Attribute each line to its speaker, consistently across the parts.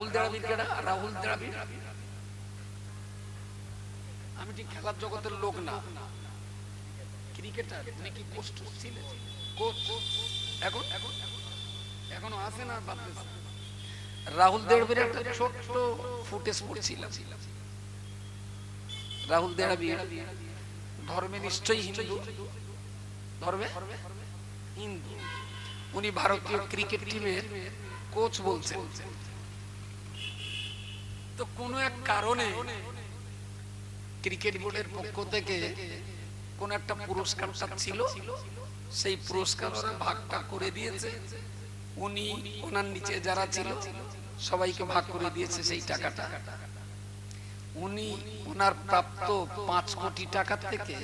Speaker 1: রাহুল আমি ঠিক খেলার জগতের লোক না, ক্রিকেটার নাকি কোচ ছিলেন? এখন? রাহুল দ্রাবিড় একটা ছোট্ট ফুটেজ পড়ছিলাম রাহুল দ্রাবিড় ধর্মে নিশ্চয়ই হিন্দু। ধর্মে? হিন্দু। উনি ভারতীয় ক্রিকেট টিমের কোচ বলছেন। তো কোনো এক কারণে ক্রিকেট বোর্ডের পক্ষ থেকে কোন একটা পুরস্কারটা ছিল, সেই পুরস্কার ভাগটা করে দিয়েছে। উনি ওনার নিচে যারা ছিল, সবাইকে ভাগ করে দিয়েছে সেই টাকাটা। উনি ওনার প্রাপ্ত পাঁচ কোটি টাকা থেকে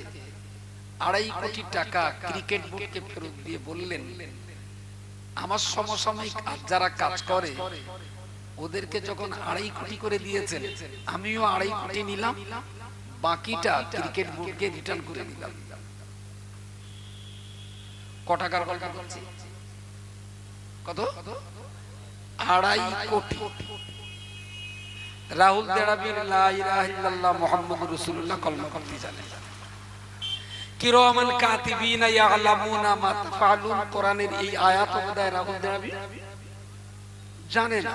Speaker 1: আড়াই কোটি টাকা ক্রিকেট বোর্ডকে ফেরত দিয়ে বললেন, আমার সমসাময়িক আর যারা কাজ করে ওদেরকে যখন আড়াই কোটি করে দিয়েছেন, আমিও আড়াই কোটি নিলাম, বাকিটা ক্রিকেট বোর্ডকে রিটার্ন করে দিলাম। কত? আড়াই কোটি। রাহুল দেড়াবির ইল্লাল্লাহ কলমা কাতিবিনা ইয়ালামুনা মা তাফআলুন, কোরআনের এই আয়াত রাহুল দেড়াবি জানে না।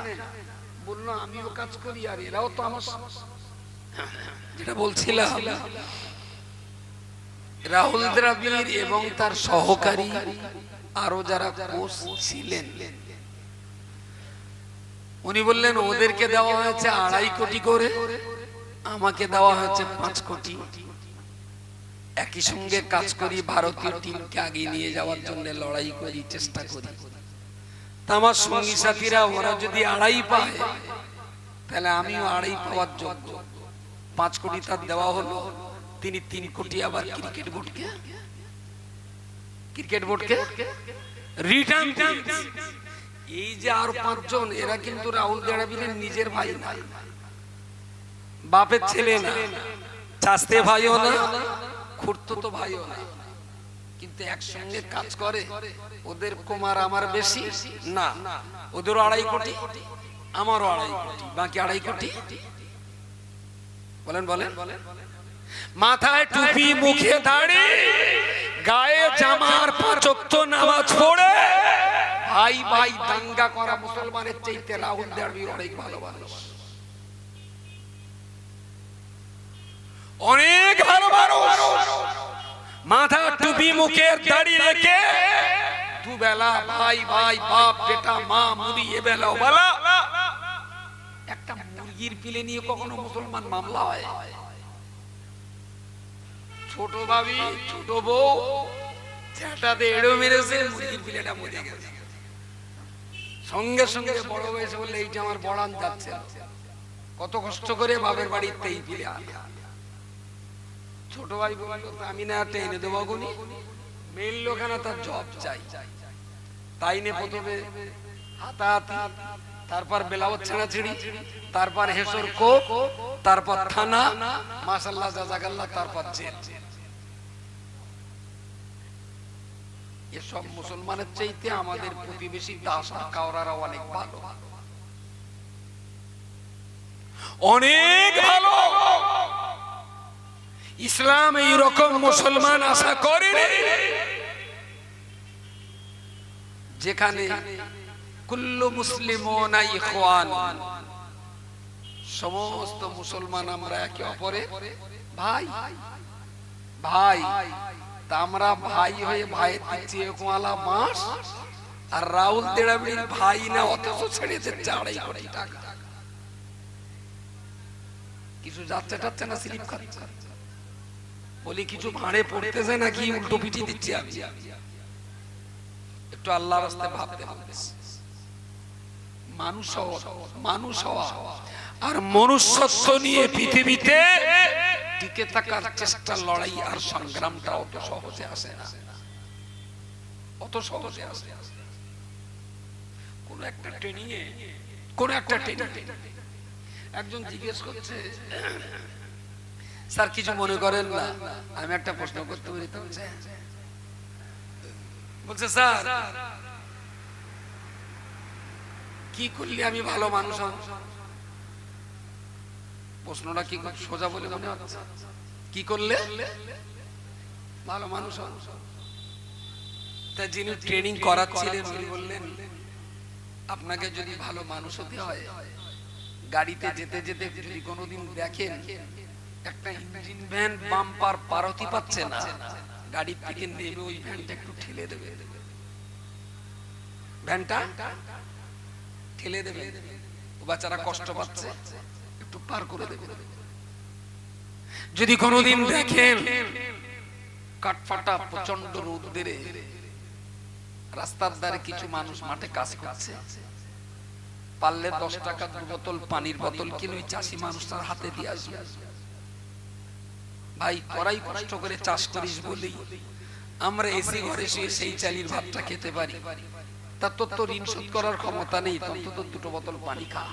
Speaker 1: বলল, আমিও কাজ করি, আর এরাও তো আমার যেটা বলছিলাম রাহুল দ্রাবিড় এবং তার সহকারী আরও যারা কোচ ছিলেন, উনি বললেন, ওদেরকে দেওয়া হয়েছে আড়াই কোটি করে, আমাকে দেওয়া হয়েছে পাঁচ কোটি। একই সঙ্গে কাজ করি, ভারতীয় টিমকে আগে নিয়ে যাওয়ার জন্য লড়াই করি, চেষ্টা করি। আমার সঙ্গী সাথীরা ওরা যদি আড়াই পায়, তাহলে আমিও আড়াই পাওয়ার যোগ্য। পাঁচ কোটি তার দেওয়া হলো, তিনি তিন কোটি আবার ক্রিকেট বোর্ডকে? ক্রিকেট বোর্ডকে? রিটার্ন এই যে আর পাঁচজন, এরা কিন্তু রাহুল দ্রাবিড়ের নিজের ভাই না। বাপের ছেলে না। চাস্তে ভাইও না, খুঁড়তো তো ভাইও না। কিন্তু একসঙ্গে কাজ করে। ওদের কুমার আমার বেশি? না। ওদেরও আড়াই কোটি? আমারও আড়াই কোটি। বাকি আড়াই কোটি? বলেন বলেন। মাথায় টুপি মুখে দাড়ি গায়ে জামার পাঁচক্ত নামাজ পড়ে। ভাই ভাই দাঙ্গা করা মুসলমানের চাইতে রাহুল দ্রাবিড় অনেক ভালো মানুষ অনেক ভালো মানুষ মাথা টুপি মুখের দাড়ি রেখে দুবেলা ভাই ভাই, বাপ বেটা মা মুড়ি এ বেলা, ও একটা মুরগির পিলে নিয়ে কখনো মুসলমান মামলা হয়। ছোট ভাবি, ছোট বউ ছেটাতে এড়ো মেরেছে মুরগির পিলেটা মরে গেছে। সঙ্গে সঙ্গে বড় হয়েছে বললে, এইটা আমার বড়ান যাচ্ছে কত কষ্ট করে বাপের বাড়িতে এই পিলে আনে ছোট ভাই বলল আমি না এনে দেবো গুনি মেন লোখানা তার জব চাই তাই নে প্রথমে হাতাহাতি তারপর বেলাওয়াত ছেড়াছিড়ি তারপর হেসর কোপ তারপর থানা মাসাল্লাহ জাজাকাল্লাহ তারপর জেল। এসব মুসলমানের চাইতে আমাদের প্রতিবেশী দাস আর কাওরারা অনেক ভালো। অনেক ভালো ইসলাম এইরকম মুসলমান আশা করেনি? যেখানে কুল্লু মুসলিম সমস্ত মুসলমান আমরা একে অপরে ভাই। ভাই। আমরা ভাই হয়ে ভাই দিচ্ছি এরকম মাস। আর রাহুল দেড়াবিড়ির ভাই না, অথচ ছেড়ে দিচ্ছে আড়াই কোটি টাকা। কিছু যাচ্ছে টাচ্ছে না, স্লিপ খাচ্ছে। বলি, কিছু ভাঁড়ে পড়তেছে নাকি? উল্টো পিটি দিচ্ছি আমি। একটু আল্লাহ রাস্তায় ভাবতে হবে। মানুষ মানুষ হওয়া আর মনুষ্যত্ব নিয়ে পৃথিবীতে টিকে থাকার চেষ্টা, লড়াই আর সংগ্রামটা অত সহজে আসে না। অত সহজে আসে। কোন একটা ট্রেনিংয়ে, কোন একটা ট্রেনিং একজন জিজ্ঞেস করছে স্যার কিছু মনে করেন না। আমি একটা প্রশ্ন করতে পারি বলছে, স্যার কি করলে আমি ভালো মানুষ প্রশ্নটা কি সোজা বলে মনে হচ্ছে? কি করলে ভালো মানুষ তা যিনি ট্রেনিং করাচ্ছিলেন উনি বললেন আপনাকে যদি ভালো মানুষ হতে হয় গাড়িতে যেতে যেতে যদি কোনোদিন দেখেন একটা ইঞ্জিন ভ্যান, বাম্পার পারতি পাচ্ছে না। থেকে নেমে ওই ভ্যানটা একটু ঠেলে দেবে। ভ্যানটা ঠেলে দেবে। ও বাচ্চারা কষ্ট পাচ্ছে, একটু পার করে দেবে। যদি কোনোদিন দেখেন কাঠফাটা প্রচণ্ড রোদ্রে রাস্তার ধারে কিছু মানুষ মাঠে কাজ করছে, পারলে দশ টাকা দু বোতল পানির বোতল কিনে ওই চাষি মানুষটার হাতে দিয়ে আসবে। ভাই তোরাই কষ্ট করে চাষ করিস বলেই আমরা এসি ঘরে শুয়ে সেই চালির ভাতটা খেতে পারি। তোর তো ঋণ শোধ করার ক্ষমতা নেই অন্তত দুটো বোতল পানি খা।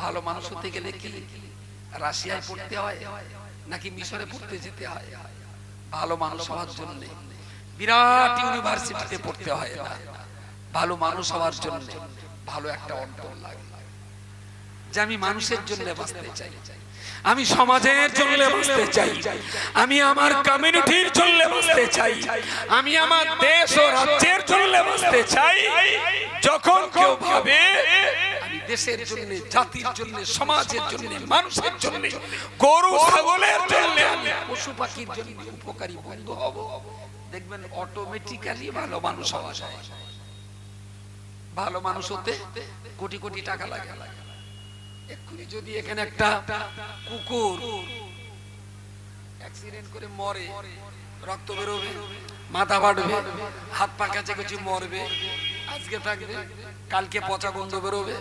Speaker 1: ভালো মানুষ হতে গেলে কি রাশিয়ায় পড়তে হয়, নাকি মিশরে পড়তে যেতে হয়? ভালো মানুষ হওয়ার জন্য। বিরাট ইউনিভার্সিটিতে পড়তে হয় না। ভালো মানুষ হওয়ার জন্য ভালো একটা অন্তর লাগে। যে আমি মানুষের জন্য বাঁচতে চাই। আমি সমাজের জন্য বাঁচতে চাই। আমি আমার কমিউনিটির জন্য বাঁচতে চাই। আমি আমার দেশ ও রাজ্যের জন্য বাঁচতে চাই। যখন কেউ ভাবে দেশের জন্য, জাতির জন্য, সমাজের জন্য, মানুষের জন্য, গরু, ছাগলের জন্য পশু পাখির জন্য উপকারী বন্ধু হব। দেখবেন অটোমেটিক্যালি ভালো মানুষ হওয়া যায়। ভালো মানুষ হতে কোটি কোটি টাকা লাগে। এক্ষুনি যদি এখানে একটা কুকুর করে মরে, রক্ত বেরোবে, মাথা ফাটবে, হাত পা কাছে কিছু মরবে, আজকে থাকবে, কালকে পচা গন্ধ বেরোবে,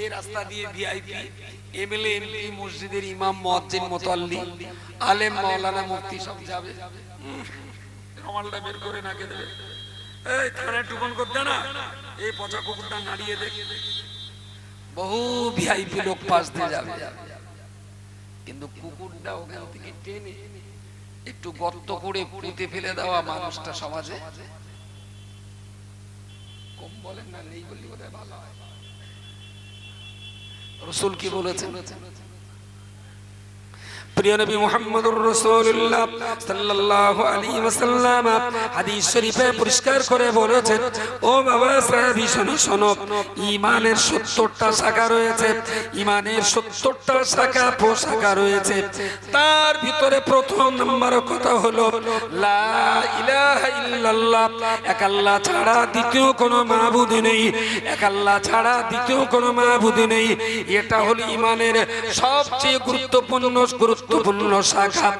Speaker 1: এই রাস্তা দিয়ে ভিআইপি এমএলএ এমপি মসজিদের ইমাম মুয়াজ্জিন মুতাল্লি, আলেম, মাওলানা মুফতি সব যাবে। রমালটা বের করে নাকে দেবে। এই থানায় টুপন করতে না, এই পচা কুকুরটা নাড়িয়ে দেখ। বহু ভিআইপি লোক পাশ দিয়ে যাবে। কিন্তু কুকুরটা ওখান থেকে টেনে একটু গর্ত করে পুঁতে ফেলে দেওয়া মানুষটা সমাজে। কম বলেন না, নেই বললি বোধহয় ভালো হয়। রসুল কি বলেছেন? প্রিয় নবী মুহাম্মদুর রাসূলুল্লাহ সাল্লাল্লাহু আলাইহি ওয়াসাল্লাম হাদিস শরীফে পরিষ্কার করে বলেছেন, ও বাবা সাহাবী, শোনো শোনো, ঈমানের 70টা শাখা রয়েছে, ঈমানের 70টা শাখা, পোশাখা রয়েছে। তার ভিতরে প্রথম নম্বর কথা হলো, লা ইলাহা ইল্লাল্লাহ। এক আল্লাহ ছাড়া দ্বিতীয় কোনো মাবুদ নেই, এক আল্লাহ ছাড়া দ্বিতীয় কোনো মাবুদ নেই। এটা হলো ঈমানের সবচেয়ে গুরুত্বপূর্ণ গুরুত্বপূর্ণ শাখা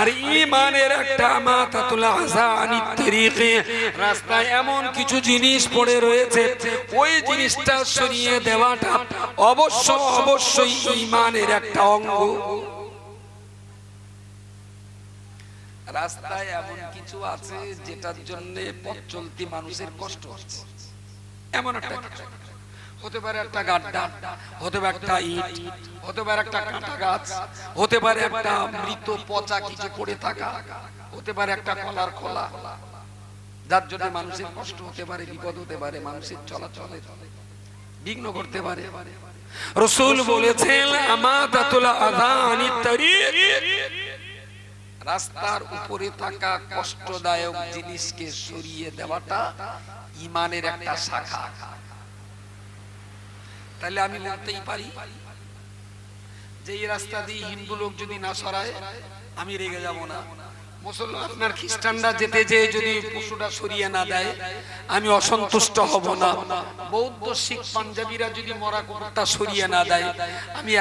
Speaker 1: আর ঈমানের একটা মাতাতুল আযানি তরিকে রাস্তায় এমন কিছু জিনিস পড়ে রয়েছে, ওই জিনিসটা সরিয়ে দেওয়াটা অবশ্য অবশ্যই ঈমানের একটা অঙ্গ রাস্তায় এমন কিছু আছে যেটার জন্য পথ চলতি মানুষের কষ্ট হচ্ছে এমন একটা কিছু। হতে পারে একটা গাড্ডা, হতে পারে একটা ইট, হতে পারে একটা কাঁটা গাছ, হতে পারে একটা মৃত পচা কিছু পড়ে থাকা, হতে পারে একটা কলার খোলা যার জন্য মানুষের কষ্ট হতে পারে, বিপদ হতে পারে, মানুষের চলাচলে বিঘ্ন করতে পারে। রসুল বলেছেন রাস্তার উপরে থাকা কষ্টদায়ক জিনিসকে সরিয়ে দেওয়াটা ইমানের একটা শাখা। তাহলে আমি বলতেই পারি যে এই রাস্তা দিয়ে হিন্দু লোক যদি না সরায়, আমি রেগে যাব না। অসন্তুষ্ট হব না। বৌদ্ধ, শিখ, পাঞ্জাবিরা যদি মরা সরিয়ে না দেয়, আমি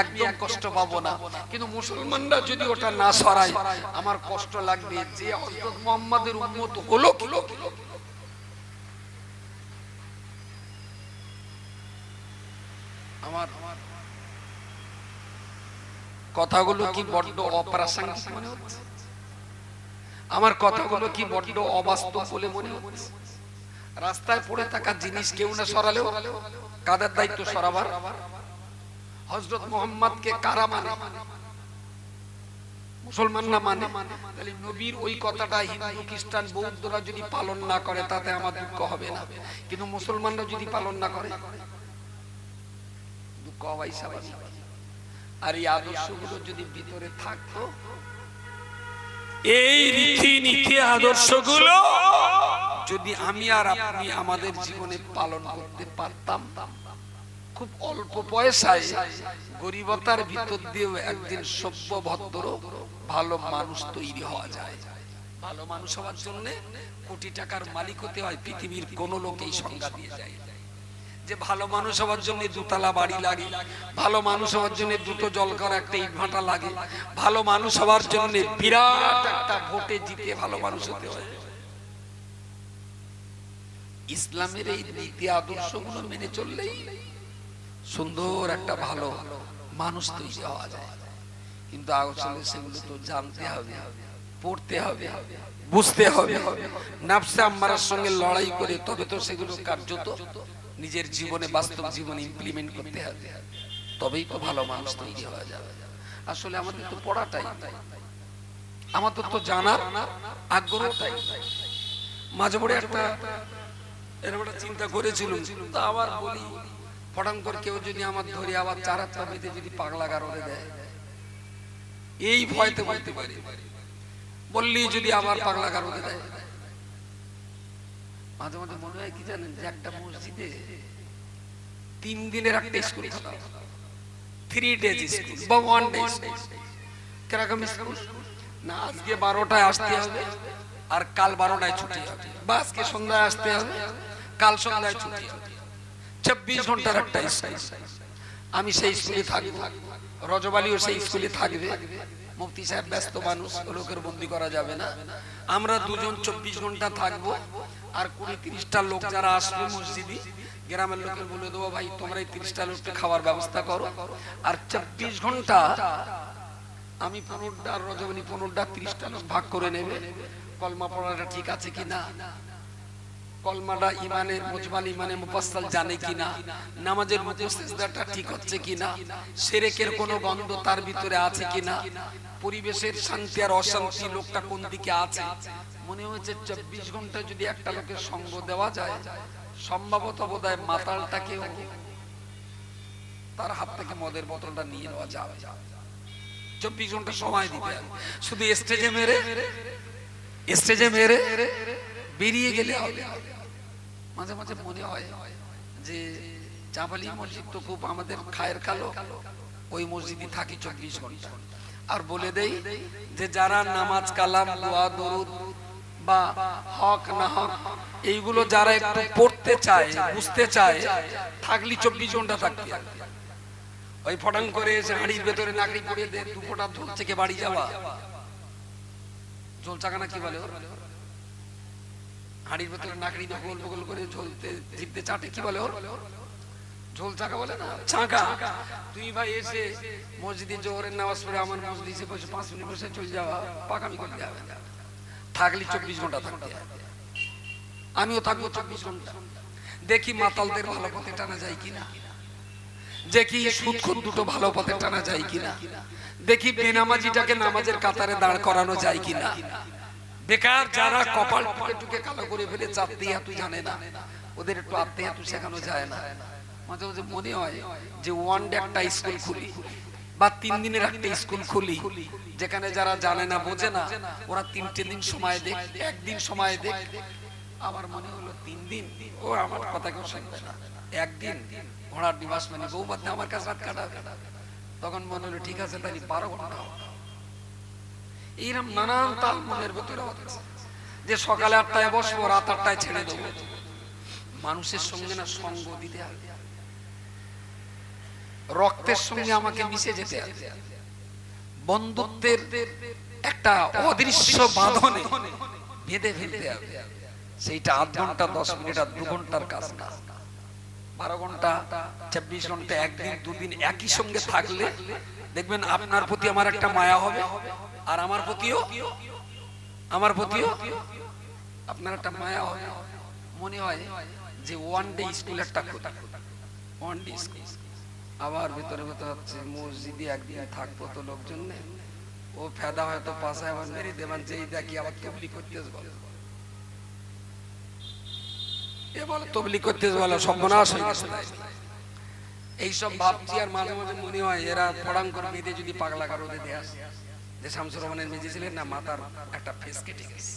Speaker 1: কষ্ট পাবো না। কিন্তু মুসলমানরা যদি ওটা না সরায়, আমার কষ্ট লাগবে। যে হযরত মোহাম্মদের উম্মত হলো কি? আমার কথাগুলো কি বড্ড অপ্রাসঙ্গিক মনে হচ্ছে? আমার কথাগুলো কি বড্ড অবাস্তব বলে মনে হচ্ছে? রাস্তায় পড়ে থাকা জিনিস কেউ না সরালেও কাদের দায়িত্ব সরাবার? হজরত মোহাম্মদকে কারা মানে? মুসলমান না মানে? তাহলে নবীর ওই কথাটা হিন্দু, খ্রিস্টান, বৌদ্ধরা যদি পালন না করে, তাতে আমার দুঃখ হবে না। কিন্তু মুসলমানরা যদি পালন না করে আর এই আদর্শগুলো যদি ভিতরে থাকতো এই রীতিনীতি আদর্শগুলো যদি আমি আর আপনি আমাদের জীবনে পালন করতে পারতাম খুব অল্প পয়সায় গরিবতার ভিতর দিয়েও একদিন সভ্য ভদ্র ভালো মানুষ তৈরি হওয়া যায়। ভালো মানুষ হওয়ার জন্য কোটি টাকার মালিক হতে হয় পৃথিবীর কোন লোক এই সংজ্ঞা দিয়ে যায়। যে ভালো মানুষ হওয়ার জন্য দুতলা বাড়ি লাগে, ভালো মানুষ হওয়ার জন্য দুটো জল করা একটা ইট ভাটা লাগে, ভালো মানুষ হওয়ার জন্য বিরাট একটা ভোটে জিতে ভালো মানুষ হতে হয়। ইসলামের এই নীতি আদর্শগুলো মেনে চললেই সুন্দর একটা ভালো মানুষ তৈরি হওয়া যায়। কিন্তু আসলে সেগুলো তো জানতে হবে, পড়তে হবে, বুঝতে হবে। নাফসে আম্মারার সঙ্গে লড়াই করে তবে তো সেগুলো কার্যত নিজের জীবনে বাস্তব জীবনে ইমপ্লিমেন্ট করতে হবে। তবেই তো ভালো মানুষ তৈরি হওয়া যাবে। আসলে আমাদের তো পড়াটাই। আমাদের তো জানার আগ্রহটাই মাঝে পড়ে একটা এরকম চিন্তা করেছিলাম, তা আবার বলি, ফটাং করে কেউ যদি আমার ধরে আবার চার হাত পেতে যদি পাগলা গারদে দেয়। এই ভয়তে বলতে পারি। বললি যদি আবার পাগলা গারদে দেয়। মাঝে মাঝে মনে হয় কি জানেন যে একটা মসজিদে তিন দিনের একটা স্কুল থ্রি ডেজ স্কুল বা ওয়ান ডে কীরকম স্কুল না আজকে বারোটায় আসতে হবে আর কাল বারোটায় ছুটি হবে। বা আজকে সন্ধ্যায় আসতে হবে কাল সন্ধ্যায় ছুটি হবে। চব্বিশ ঘণ্টার একটা স্কুল আমি সেই স্কুলে থাকব। রজবালিও সেই স্কুলে থাকবে। মুফতি সাহেব ব্যস্ত মানুষ, লোকের বন্দি করা যাবে না। আমরা দুজন চব্বিশ ঘণ্টা থাকব, আর কুড়ি তিরিশটা লোক যারা আসবে মসজিদি, গ্রামের লোকের বলে দেবো, ভাই, তোমরা এই তিরিশটা লোককে খাওয়ার ব্যবস্থা করো। আর চব্বিশ ঘণ্টা আমি পনেরোটা রজবানি পনেরোটা, তিরিশটা লোক ভাগ করে নেবে। কলমা পড়াটা ঠিক আছে কিনা? কলমাটা ইমানের মুজমাল ইমানে মুফাসসাল জানে কিনা? নামাজের মুখস্থিদাটা ঠিক হচ্ছে কিনা? সেরেকের কোনো গন্ধ তার ভিতরে আছে কিনা? পরিবেশের শান্তি আর অশান্তি লোকটা কোন দিকে আছে? মনে হয়েছে চব্বিশ ঘণ্টা যদি একটা লোকের সঙ্গ দেওয়া যায়, সম্ভবত বোধহয় মাতালটাকে তার হাত থেকে মদের বোতলটা নিয়ে নেওয়া যাবে। চব্বিশ ঘণ্টা সময় দিতে শুধু স্টেজে মেরে স্টেজে মেরে, বেরিয়ে গেলে হবে। মাঝে মাঝে মনে হয় যে চাপালি মসজিদ তো খুব আমাদের খায়ের কালো। ওই মসজিদে থাকি চব্বিশ ঘণ্টা। আর বলে দেই যে যারা নামাজ কালাম, দোয়া বা হক, না হক, এইগুলো যারা একটু পড়তে চায়, বুঝতে চায়, থাকলি চব্বিশ ঘণ্টা থাকতে ওই ফটাং করে এসে হাড়ির ভেতরে নাকড়ি পড়িয়ে দে, দু ফোঁটা থেকে বাড়ি যাওয়া। জল চাকানা কি বলে? হাড়ির ভেতরে করে ঝোলতে চাটে, কি বলে ওর? ঝোল চাকা বলে না? চাকা। তুই ভাই এসে মসজিদে জোহরের নামাজ পড়ে আমার বসে পাঁচ মিনিট বসে চলে যাওয়া, পাকামি চব্বিশ ঘণ্টা থাকতে আমিও থাকব চব্বিশ ঘণ্টা। দেখি মাতালদের ভালো পথে টানা যায় কিনা। দেখি সুৎখুর দুটো ভালো পথে টানা যায় কিনা। দেখি বেনামাজিটাকে নামাজের কাতারে দাঁড় করানো যায় কিনা। বেকার যারা কপাল টুকে টুকে কালো করে ফেলে চাপতে হাতু জানে না। ওদের একটু আত্মে হাতু শেখানো যায় না। মাঝে মাঝে মনে হয় যে ওয়ান ডে একটা স্কুল খুলি বা তিন দিনের একটা স্কুল খুলি যেখানে যারা জানে না বোঝে না ওরা তিনটে দিন সময় দেখ একদিন সময় দেখ। আমার মনে হলো তিন দিন ও আমার কথা কেউ শুনবে না। একদিন ঘোড়ার নিবাস মানে বউ বাদ আমার কাছে রাত কাটাবে তখন মনে হলো ঠিক আছে তাই বারো ঘণ্টা। এইরকম নানান তাল মনের যে সকালে আটটায় বসবো, রাত আটটায় ছেড়ে দেবো। মানুষের সঙ্গে না সঙ্গ দিতে হবে রক্তের সঙ্গে আমাকে মিশে যেতে হবে বন্ধুত্বের একটা অদৃশ্য বাঁধনে বেঁধে ফেলতে হবে সেইটা আধ ঘণ্টা, দশ মিনিট আর দু ঘণ্টার কাজ না। বারো ঘণ্টা চব্বিশ ঘণ্টা, একদিন, দুদিন একই সঙ্গে থাকলে দেখবেন আপনার প্রতি আমার একটা মায়া হবে। আর আমার প্রতিও? আমার প্রতিও? আপনার একটা মায়া হবে মনে হয় যে ওয়ান ডে স্কুল একটা ওয়ান ডে স্কুল আবার ভেতরে ভেতরে হচ্ছে মসজিদে একদিন থাকব তো লোকজন ও ফেদা হয়তো পাশায় আবার মেরে দেবেন যেই দেখি আবার তবলি করতে বলে। এ বলে তবলি করতে বলে, সর্বনাশ হয়ে গেছে। এইসব ভাবছি আর মাঝে মাঝে মনে হয় এরা পড়াং করে মেয়েদের যদি পাগলা কারও দেয় আসে। যে শামসুর রহমানের মেজে ছিলেন না, মাতার একটা ফেস কেটে গেছে।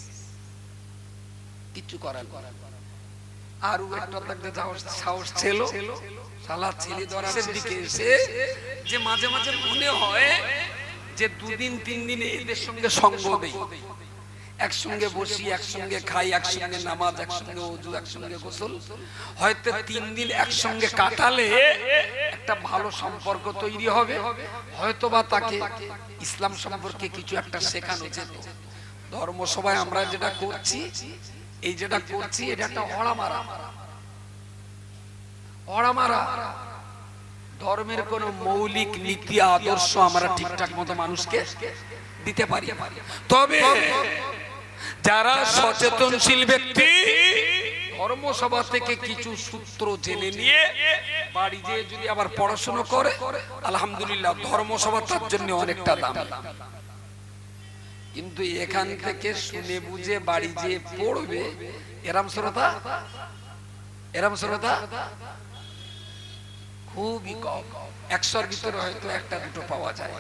Speaker 1: কিচ্ছু করার আর ও একটা দেখতে সাহস সাহস ছিল। শালা ছেলে দরাসের দিকে এসে যে মাঝে মাঝে মনে হয় যে দুদিন, তিন দিন এদের সঙ্গে সঙ্গ দেই। একসঙ্গে বসি, একসঙ্গে খাই, একসঙ্গে নামাজ, একসঙ্গে ওযু একসঙ্গে গোসল। হয়তো তিন দিন একসঙ্গে কাটালে একটা ভালো সম্পর্ক তৈরি হবে। হয়তো বা তাকে ইসলাম সম্পর্কে কিছু একটা শেখানো যেত। ধর্মসভায় আমরা যেটা করছি, এই যেটা করছি, এটা একটা অড়ামারা। অড়ামারা। ধর্মের কোন মৌলিক নীতি, আদর্শ আমরা ঠিকঠাক মতো মানুষকে দিতে পারি তবে যারা সচেতনশীল ব্যক্তি ধর্মসভা থেকে কিছু সূত্র জেনে নিয়ে বাড়ি যেয়ে যদি আবার পড়াশোনা করে আলহামদুলিল্লাহ ধর্মসভা তার জন্য অনেকটা দাম। কিন্তু এখান থেকে শুনে বুঝে বাড়ি যেয়ে পড়বে এরাম শ্রোতা? এরাম শ্রোতা? খুবই কম। একশোর ভিতরে হয়তো একটা দুটো পাওয়া যায়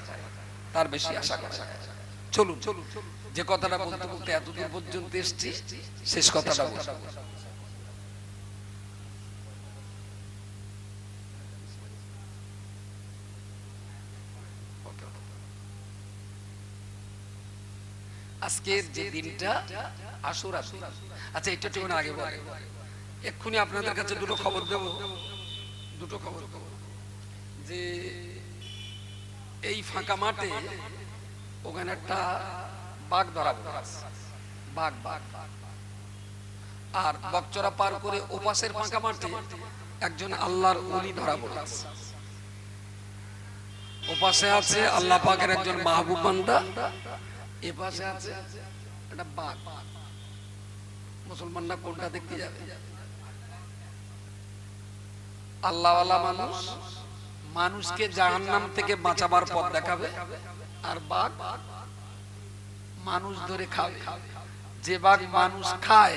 Speaker 1: তার বেশি আশা করা যায়। না। চলুন চলুন। যে কথাটা বলতে বলতে এতদূর পর্যন্ত এসছি, শেষ কথাটা বলব। আজকের যে দিনটা, আসুর আসুর আচ্ছা এটা একটু আগে বলে এক্ষুনি আপনাদের কাছে দুটো খবর দেব। দুটো খবর দেব। যে এই ফাঁকা মাঠে ওখানে একটা বাঘ ধরা বাঘ বাঘ আর বকচরা পার করে মাঠে একজন আল্লাহর ধরা আছে আল্লাহ পাকের একজন মাহবুব বান্দা, এ পাশে আছে একটা বাঘ। মুসলমানরা কোনটা দেখতে যাবে? মানুষ মানুষকে জাহান্নাম থেকে বাঁচাবার পথ দেখাবে, আর বাঘ মানুষ ধরে খাবে। যে বাঘ মানুষ খায়,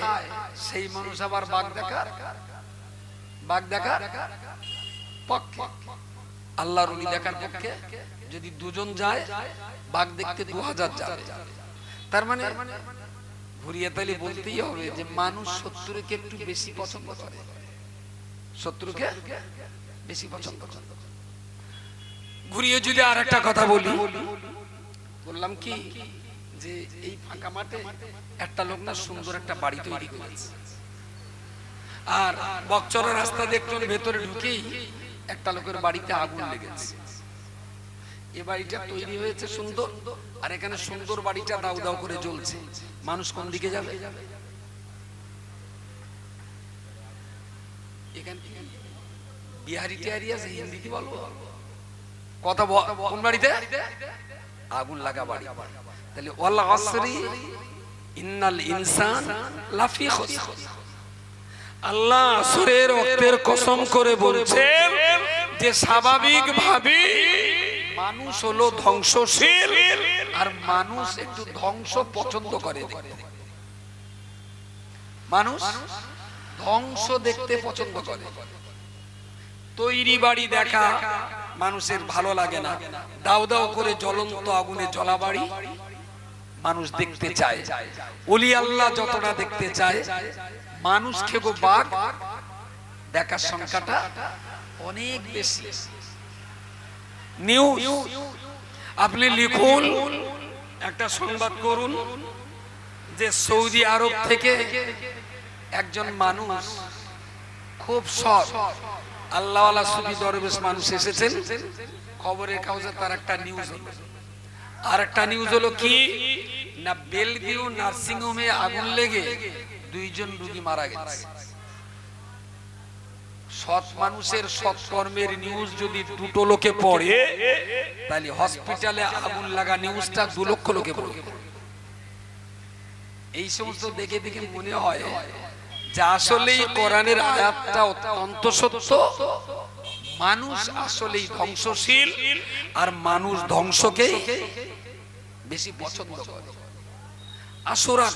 Speaker 1: সেই মানুষ আবার বাঘ দেখার। বাঘ দেখার? পক্ষে। আল্লাহর দেখার পক্ষে। যদি দুজন যায়, বাঘ দেখতে দু হাজার যাবে। তার মানে ঘুরিয়ে তাইলে বলতেই হবে যে মানুষ শত্রুকে একটু বেশি পছন্দ করে। শত্রুকে বেশি পছন্দ করে। ঘুরিয়ে যদি আর একটা কথা বলি, বললাম কি? যে এই ফাঁকা মাঠে একটা লোক না সুন্দর একটা বাড়ি তৈরি করেছে। আর বকচরা রাস্তা দেখলেন ভেতরে ঢুকেই একটা লোকের বাড়িতে আগুন লেগেছে। এ বাড়িটা তৈরি হয়েছে সুন্দর, আর এখানে সুন্দর বাড়িটা দাউ দাউ করে জ্বলছে। মানুষ কোন দিকে যাবে? এখানে বিহারি টিহারি আছে হিন্দিতে বলব? কথা কোন বাড়িতে? আগুন লাগা বাড়ি। আল্লাহ আসরের রক্তের কসম করে বলছেন যে স্বাভাবিক ভাবে, মানুষ হলো ধ্বংসশীল আর মানুষ একটু ধ্বংস পছন্দ করে। মানুষ ধ্বংস দেখতে পছন্দ করে। তৈরি বাড়ি দেখা মানুষের ভালো লাগে না। দাও দাও করে জ্বলন্ত আগুনে জ্বলা বাড়ি মানুষ দেখতে চায়। ওলি আল্লাহ যতটা দেখতে চায় মানুষ খেগো বাঘ। দেখার সংখ্যাটা অনেক বেশি। নিউজ আপনি লিখুন একটা সংবাদ করুন যে সৌদি আরব থেকে একজন মানুষ খুব সৎ। আল্লাহওয়ালা সুফি দরবেশ মানুষ এসেছেন। খবরের কাগজে তার একটা নিউজ হলো। আর একটা নিউজ হলো কি? না বেলগিও নার্সিং হোমে আগুন লেগে দুইজন রোগী মারা গেছে। সৎ মানুষের সৎকর্মের নিউজ যদি দুটো লোকে পড়ে, তাহলে হসপিটালে আগুন লাগা নিউজটা দু লক্ষ লোকে পড়বে। এই সমস্ত দেখে দেখে মনে হয় যে আসলেই কোরআনের আয়াতটা অত্যন্ত সত্য। মানুষ আসলেই ধ্বংসশীল আর মানুষ ধ্বংসকে বেশি পছন্দ করে। আসুরা